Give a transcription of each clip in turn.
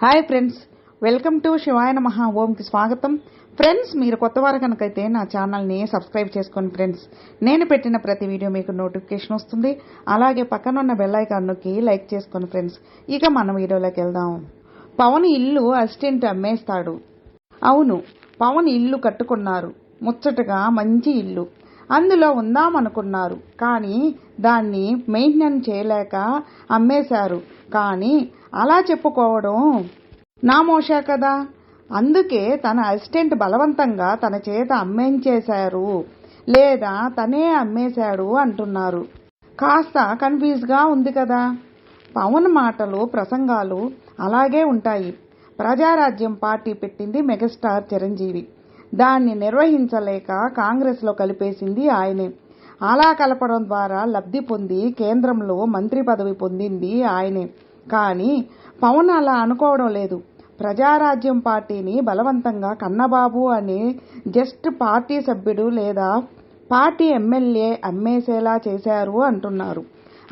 Hi friends welcome to Shivayana Maha ఓంకి స్వాగతం. Friends మీరు కొత్త వారు కనుకైతే నా ఛానల్ని సబ్స్క్రైబ్ చేసుకోండి ఫ్రెండ్స్ నేను పెట్టిన ప్రతి వీడియో మీకు నోటిఫికేషన్ వస్తుంది. అలాగే పక్కన ఉన్న బెల్లైకాన్ నొక్కి లైక్ చేసుకోండి ఫ్రెండ్స్ ఇక మన వీడియోలోకి వెళ్దాం. పవన్ ఇల్లు అసిస్టెంట్ అమ్మేస్తాడు. అవును పవన్ ఇల్లు కట్టుకున్నారు. ముచ్చటగా మంచి ఇల్లు. అందులో ఉందామనుకున్నారు. కానీ దాన్ని మెయింటెనెన్స్ చేయలేక అమ్మేశారు. కానీ అలా చెప్పుకోవడం నామోషా కదా. అందుకే తన అసిస్టెంట్ బలవంతంగా తన చేత అమ్మేంచేశారు. లేదా తనే అమ్మేశాడు అంటున్నారు. కాస్త కన్ఫ్యూజ్గా ఉంది కదా. పవన్ మాటలు ప్రసంగాలు అలాగే ఉంటాయి. ప్రజారాజ్యం పార్టీ పెట్టింది మెగాస్టార్ చిరంజీవి. దాన్ని నిర్వహించలేక కాంగ్రెస్లో కలిపేసింది ఆయనే. అలా కలపడం ద్వారా లబ్ధి పొంది కేంద్రంలో మంత్రి పదవి పొందింది ఆయనే. కానీ పవన్ అలా అనుకోవడం లేదు. ప్రజారాజ్యం పార్టీని బలవంతంగా కన్నబాబు అని జస్ట్ పార్టీ సభ్యుడు లేదా పార్టీ ఎమ్మెల్యే అమ్మేసేలా చేశారు అంటున్నారు.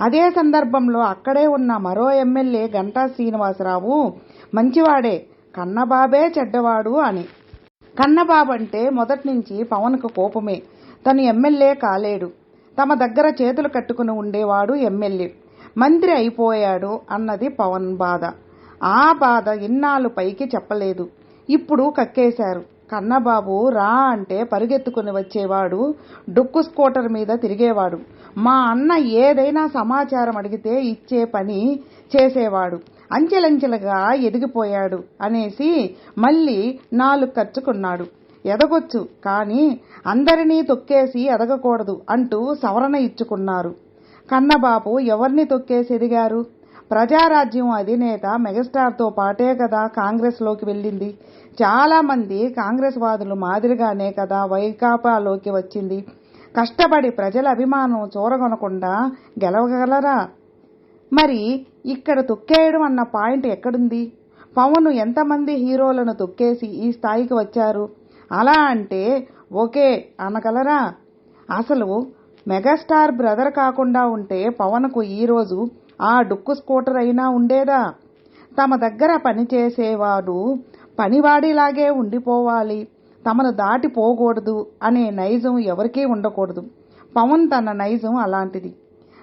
అదే సందర్భంలో అక్కడే ఉన్న మరో ఎమ్మెల్యే గంటా శ్రీనివాసరావు మంచివాడే కన్నబాబే చెడ్డవాడు అని. కన్నబాబు అంటే మొదటి నుంచి పవన్కు కోపమే. తను ఎమ్మెల్యే కాలేడు. తమ దగ్గర చేతులు కట్టుకుని ఉండేవాడు ఎమ్మెల్యే. మంత్రి అయిపోయాడు అన్నది పవన్ బాధ. ఆ బాధ ఇన్నాళ్ళు పైకి చెప్పలేదు. ఇప్పుడు కక్కేశారు. కన్నబాబు రా అంటే పరుగెత్తుకుని వచ్చేవాడు డొక్కు స్కూటర్ మీద తిరిగేవాడు. మా అన్న ఏదైనా సమాచారం అడిగితే ఇచ్చే పని చేసేవాడు. అంచెలంచెలుగా ఎదిగిపోయాడు అనేసి మళ్ళీ నాలుగు ఖర్చుకున్నాడు ఎదగొచ్చు కానీ అందరినీ తొక్కేసి ఎదగకూడదు అంటూ సవరణ ఇచ్చుకున్నారు. కన్నబాబు ఎవరిని తొక్కేసి ఎదిగారు? ప్రజారాజ్యం అధినేత మెగాస్టార్తో పాటే కదా కాంగ్రెస్లోకి వెళ్ళింది. చాలామంది కాంగ్రెస్ వాదులు మాదిరిగానే కదా వైకాపాలోకి వచ్చింది. కష్టపడి ప్రజల అభిమానం చూరగొనకుండా గెలవగలరా? మరి ఇక్కడ తొక్కేయడం అన్న పాయింట్ ఎక్కడుంది? పవన్ ఎంతమంది హీరోలను తొక్కేసి ఈ స్థాయికి వచ్చారు? అలా అంటే ఓకే అనగలరా? అసలు మెగాస్టార్ బ్రదర్ కాకుండా ఉంటే పవన్కు ఈరోజు ఆ డుక్కు స్కూటర్ అయినా ఉండేదా? తమ దగ్గర పనిచేసేవాడు పనివాడిలాగే ఉండిపోవాలి. తమను దాటిపోకూడదు అనే నైజం ఎవరికీ ఉండకూడదు. పవన్ తన నైజం అలాంటిది.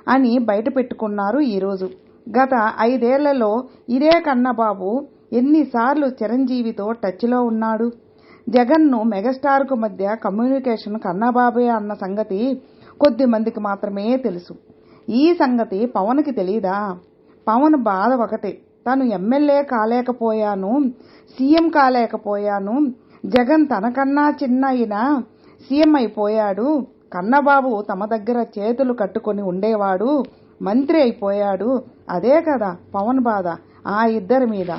అని బయట పెట్టుకున్నారు ఈరోజు. గత ఐదేళ్ళలో ఇదే కన్నబాబు ఎన్నిసార్లు చిరంజీవితో టచ్లో ఉన్నాడు. జగన్ను మెగాస్టార్కు మధ్య కమ్యూనికేషన్ కన్నబాబే అన్న సంగతి కొద్ది మందికి మాత్రమే తెలుసు. ఈ సంగతి పవన్కి తెలీదా? పవన్ బాధ ఒకటే. తను ఎమ్మెల్యే కాలేకపోయాను సీఎం కాలేకపోయాను జగన్ తనకన్నా చిన్న అయినా సీఎం అయిపోయాడు కన్నబాబు తమ దగ్గర చేతులు కట్టుకొని ఉండేవాడు. మంత్రి అయిపోయాడు. అదే కదా పవన్ బాధ ఆ ఇద్దరి మీద.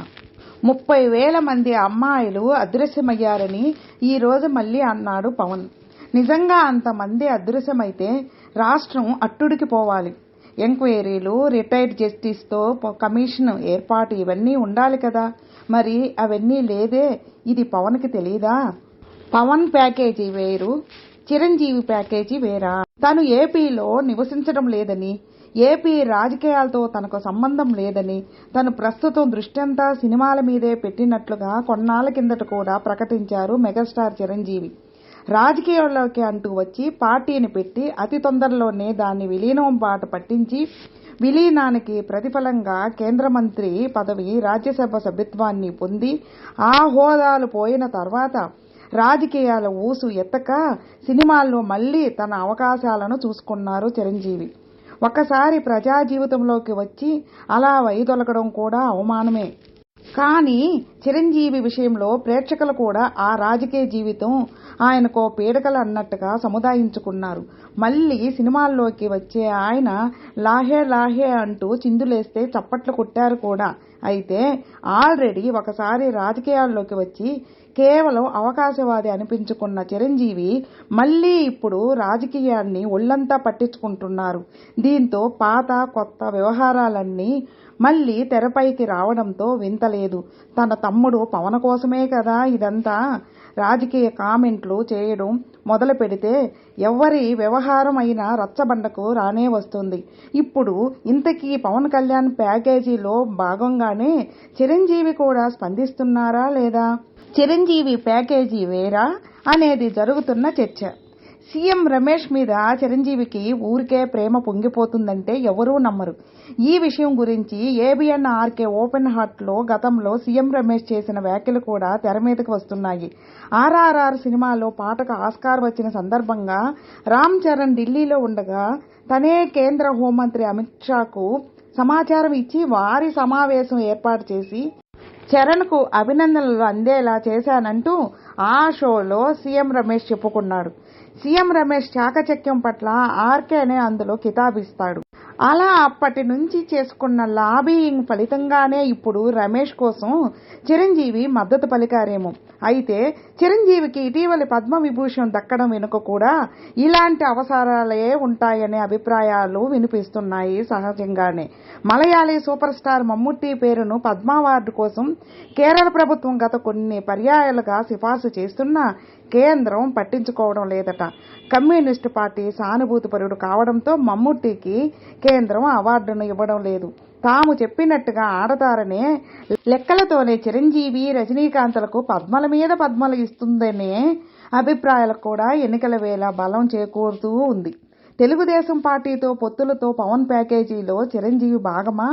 ముప్పై వేల మంది అమ్మాయిలు అదృశ్యమయ్యారని ఈరోజు మళ్ళీ అన్నాడు పవన్. నిజంగా అంతమంది అదృశ్యమైతే రాష్ట్రం అట్టుడికి పోవాలి. ఎంక్వైరీలు రిటైర్డ్ జస్టిస్తో కమిషన్ ఏర్పాటు ఇవన్నీ ఉండాలి కదా. మరి అవన్నీ లేదే. ఇది పవన్కి తెలీదా? పవన్ ప్యాకేజీ వేరు. చిరంజీవి ప్యాకేజీ వేరా? తను ఏపీలో నివసించడం లేదని ఏపీ రాజకీయాలతో తనకు సంబంధం లేదని తను ప్రస్తుతం దృష్టంతా సినిమాల మీదే పెట్టినట్లుగా కొన్నాళ్ళ కిందట కూడా ప్రకటించారు మెగాస్టార్ చిరంజీవి. రాజకీయాల్లోకి అంటూ వచ్చి పార్టీని పెట్టి అతి తొందరలోనే దాన్ని విలీనం బాట పట్టించి విలీనానికి ప్రతిఫలంగా కేంద్ర మంత్రి పదవి రాజ్యసభ సభ్యత్వాన్ని పొంది ఆ హోదాలు పోయిన తర్వాత రాజకీయాల ఊసు ఎత్తక సినిమాల్లో మళ్ళీ తన అవకాశాలను చూసుకున్నారు చిరంజీవి. ఒకసారి ప్రజా జీవితంలోకి వచ్చి అలా వైదొలగడం కూడా అవమానమే. కానీ చిరంజీవి విషయంలో ప్రేక్షకులు కూడా ఆ రాజకీయ జీవితం ఆయనకో పీడకలు అన్నట్టుగా సముదాయించుకున్నారు. మళ్ళీ సినిమాల్లోకి వచ్చే ఆయన లాహే లాహే అంటూ చిందులేస్తే చప్పట్లు కొట్టారు కూడా. అయితే ఆల్రెడీ ఒకసారి రాజకీయాల్లోకి వచ్చి కేవలం అవకాశవాది అనిపించుకున్న చిరంజీవి మళ్ళీ ఇప్పుడు రాజకీయాన్ని ఒళ్ళంతా పట్టించుకుంటున్నారు. దీంతో పాత కొత్త వ్యవహారాలన్నీ మళ్ళీ తెరపైకి రావడంతో వింతలేదు. తన తమ్ముడు పవన్ కోసమే కదా ఇదంతా? రాజకీయ కామెంట్లు చేయడం మొదలు పెడితే ఎవరి వ్యవహారం అయినా రచ్చబండకు రానే వస్తుంది. ఇప్పుడు ఇంతకీ పవన్ కళ్యాణ్ ప్యాకేజీలో భాగంగానే చిరంజీవి కూడా స్పందిస్తున్నారా లేదా? చిరంజీవి ప్యాకేజీ వేరా? అనేది జరుగుతున్న చర్చ. సీఎం రమేష్ మీద చిరంజీవికి ఊరికే ప్రేమ పొంగిపోతుందంటే ఎవరూ నమ్మరు. ఈ విషయం గురించి ఏబిఎన్ ఆర్కే ఓపెన్ హార్ట్లో గతంలో సీఎం రమేష్ చేసిన వ్యాఖ్యలు కూడా తెర మీదకు వస్తున్నాయి. ఆర్ఆర్ఆర్ సినిమాలో పాటకు ఆస్కార్ వచ్చిన సందర్భంగా రామ్ చరణ్ ఢిల్లీలో ఉండగా తనే కేంద్ర హోంమంత్రి అమిత్ షాకు సమాచారం ఇచ్చి వారి సమావేశం ఏర్పాటు చేసి చరణ్కు అభినందనలు అందేలా చేశానంటూ ఆ షోలో సీఎం రమేష్ చెప్పుకున్నాడు. సీఎం రమేష్ చాకచక్యం పట్ల ఆర్కేనే అందులో కితాబిస్తాడు. అలా అప్పటి నుంచి చేసుకున్న లాబీయింగ్ ఫలితంగానే ఇప్పుడు రమేష్ కోసం చిరంజీవి మద్దతు పలికారేమో. అయితే చిరంజీవికి ఇటీవలి పద్మవిభూషణ్ దక్కడం వెనుక కూడా ఇలాంటి అవసరాలే ఉంటాయనే అభిప్రాయాలు వినిపిస్తున్నాయి సహజంగానే. మలయాళీ సూపర్ స్టార్ మమ్ముట్టి పేరును పద్మ అవార్డు కోసం కేరళ ప్రభుత్వం గత కొన్ని పర్యాయాలుగా సిఫార్సు చేస్తున్నా కేంద్రం పట్టించుకోవడం లేదట. కమ్యూనిస్టు పార్టీ సానుభూతిపరుడు కావడంతో మమ్ముట్టికి కేంద్రం అవార్డును ఇవ్వడం లేదు. తాము చెప్పినట్టుగా ఆడతారనే లెక్కలతోనే చిరంజీవి రజనీకాంత్లకు పద్మల మీద పద్మలు ఇస్తుందనే అభిప్రాయాలకు కూడా ఎన్నికల వేళ బలం చేకూరుతూ ఉంది. తెలుగుదేశం పార్టీతో పొత్తులతో పవన్ ప్యాకేజీలో చిరంజీవి భాగమా?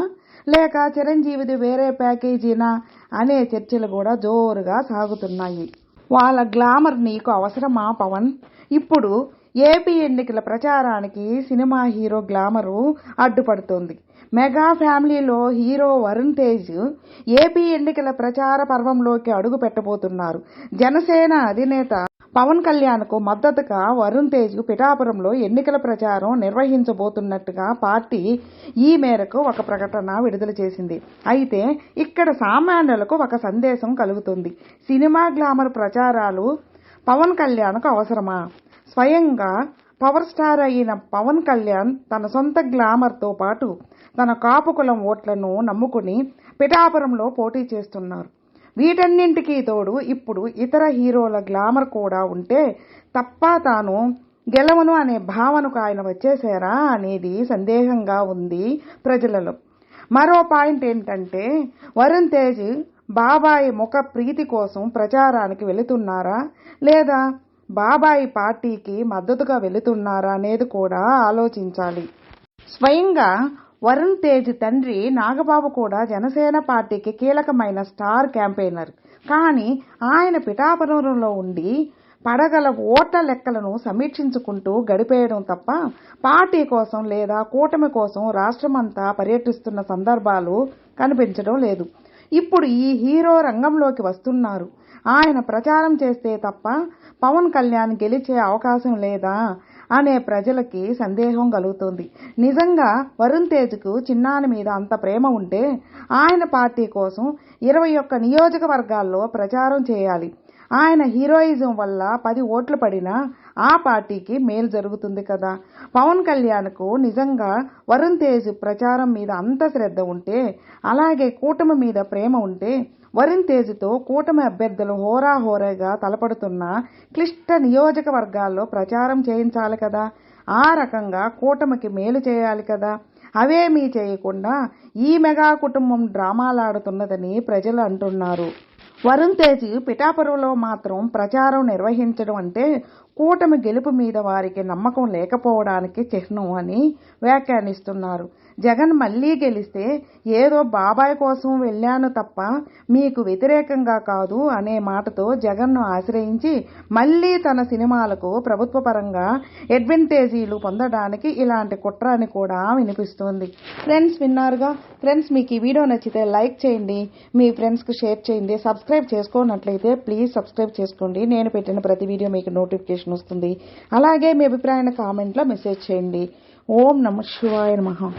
లేక చిరంజీవిది వేరే ప్యాకేజీనా? అనే చర్చలు కూడా జోరుగా సాగుతున్నాయి. వాళ్ళ గ్లామర్ నీకు అవసరమా పవన్? ఇప్పుడు ఏపీ ఎన్నికల ప్రచారానికి సినిమా హీరో గ్లామరు అడ్డుపడుతోంది. మెగా ఫ్యామిలీలో హీరో వరుణ్ తేజ్ ఏపీ ఎన్నికల ప్రచార పర్వంలోకి అడుగు పెట్టబోతున్నారు జనసేన అధినేత పవన్ కళ్యాణ్కు మద్దతుగా వరుణ్ తేజ్ పిఠాపురంలో ఎన్నికల ప్రచారం నిర్వహించబోతున్నట్టుగా పార్టీ ఈ మేరకు ఒక ప్రకటన విడుదల చేసింది. అయితే ఇక్కడ సామాన్యులకు ఒక సందేశం కలుగుతుంది. సినిమా గ్లామర్ ప్రచారాలు పవన్ కళ్యాణ్కు అవసరమా? స్వయంగా పవర్ స్టార్ అయిన పవన్ కళ్యాణ్ తన సొంత గ్లామర్తో పాటు తన కాపు కులం ఓట్లను నమ్ముకుని పిఠాపురంలో పోటీ చేస్తున్నారు. వీటన్నింటికీ తోడు ఇప్పుడు ఇతర హీరోల గ్లామర్ కూడా ఉంటే తప్ప తాను గెలవను అనే భావనకు ఆయన వచ్చేసారా అనేది సందేహంగా ఉంది ప్రజలలో. మరో పాయింట్ ఏంటంటే వరుణ్ తేజ్ బాబాయి ముఖ ప్రీతి కోసం ప్రచారానికి వెళుతున్నారా? లేదా బాబాయి పార్టీకి మద్దతుగా వెళుతున్నారా అనేది కూడా ఆలోచించాలి. స్వయంగా వరుణ్ తేజ్ తండ్రి నాగబాబు కూడా జనసేన పార్టీకి కీలకమైన స్టార్ క్యాంపెయినర్. కానీ ఆయన పిఠాపురంలో ఉండి పడగల ఓట్ల లెక్కలను సమీక్షించుకుంటూ గడిపేయడం తప్ప పార్టీ కోసం లేదా కూటమి కోసం రాష్ట్రమంతా పర్యటిస్తున్న సందర్భాలు కనిపించడం లేదు. ఇప్పుడు ఈ హీరో రంగంలోకి వస్తున్నారు. ఆయన ప్రచారం చేస్తే తప్ప పవన్ కళ్యాణ్ గెలిచే అవకాశం లేదా అనే ప్రజలకి సందేహం కలుగుతుంది. నిజంగా వరుణ్ తేజ్కు చిన్నాని మీద అంత ప్రేమ ఉంటే ఆయన పార్టీ కోసం ఇరవై ఒక్క నియోజకవర్గాల్లో ప్రచారం చేయాలి. ఆయన హీరోయిజం వల్ల పది ఓట్లు పడినా ఆ పార్టీకి మేలు జరుగుతుంది కదా. పవన్ కళ్యాణ్కు నిజంగా వరుణ్ తేజ్ ప్రచారం మీద అంత శ్రద్ధ ఉంటే అలాగే కూటమి మీద ప్రేమ ఉంటే వరుణ్ తేజ్తో కూటమి అభ్యర్థులు హోరాహోరాగా తలపడుతున్న క్లిష్ట నియోజకవర్గాల్లో ప్రచారం చేయించాలి కదా. ఆ రకంగా కూటమికి మేలు చేయాలి కదా. అవేమీ చేయకుండా ఈ మెగా కుటుంబం డ్రామాలాడుతున్నదని ప్రజలు అంటున్నారు. వరుణ్ తేజ్ పిఠాపురంలో మాత్రం ప్రచారం నిర్వహించడం అంటే కూటమి గెలుపు మీద వారికి నమ్మకం లేకపోవడానికి చిహ్నం అని వ్యాఖ్యానిస్తున్నారు. జగన్ మళ్ళీ గెలిస్తే ఏదో బాబాయ్ కోసం వెళ్ళాను తప్ప మీకు వ్యతిరేకంగా కాదు అనే మాటతో జగన్ను ఆశ్రయించి మళ్ళీ తన సినిమాలకు ప్రభుత్వ పరంగా అడ్వాంటేజీలు పొందడానికి ఇలాంటి కుట్ర అని కూడా వినిపిస్తుంది. ఫ్రెండ్స్ విన్నారుగా? ఫ్రెండ్స్ మీకు ఈ వీడియో నచ్చితే లైక్ చేయండి. మీ ఫ్రెండ్స్కి షేర్ చేయండి. సబ్స్క్రైబ్ చేసుకోనట్లయితే ప్లీజ్ సబ్స్క్రైబ్ చేసుకోండి. నేను పెట్టిన ప్రతి వీడియో మీకు నోటిఫికేషన్ నోటిఫికేషన్ వస్తుంది. అలాగే మీ అభిప్రాయాన్ని కామెంట్లో మెసేజ్ చేయండి. ఓం నమ శివాయ నమ.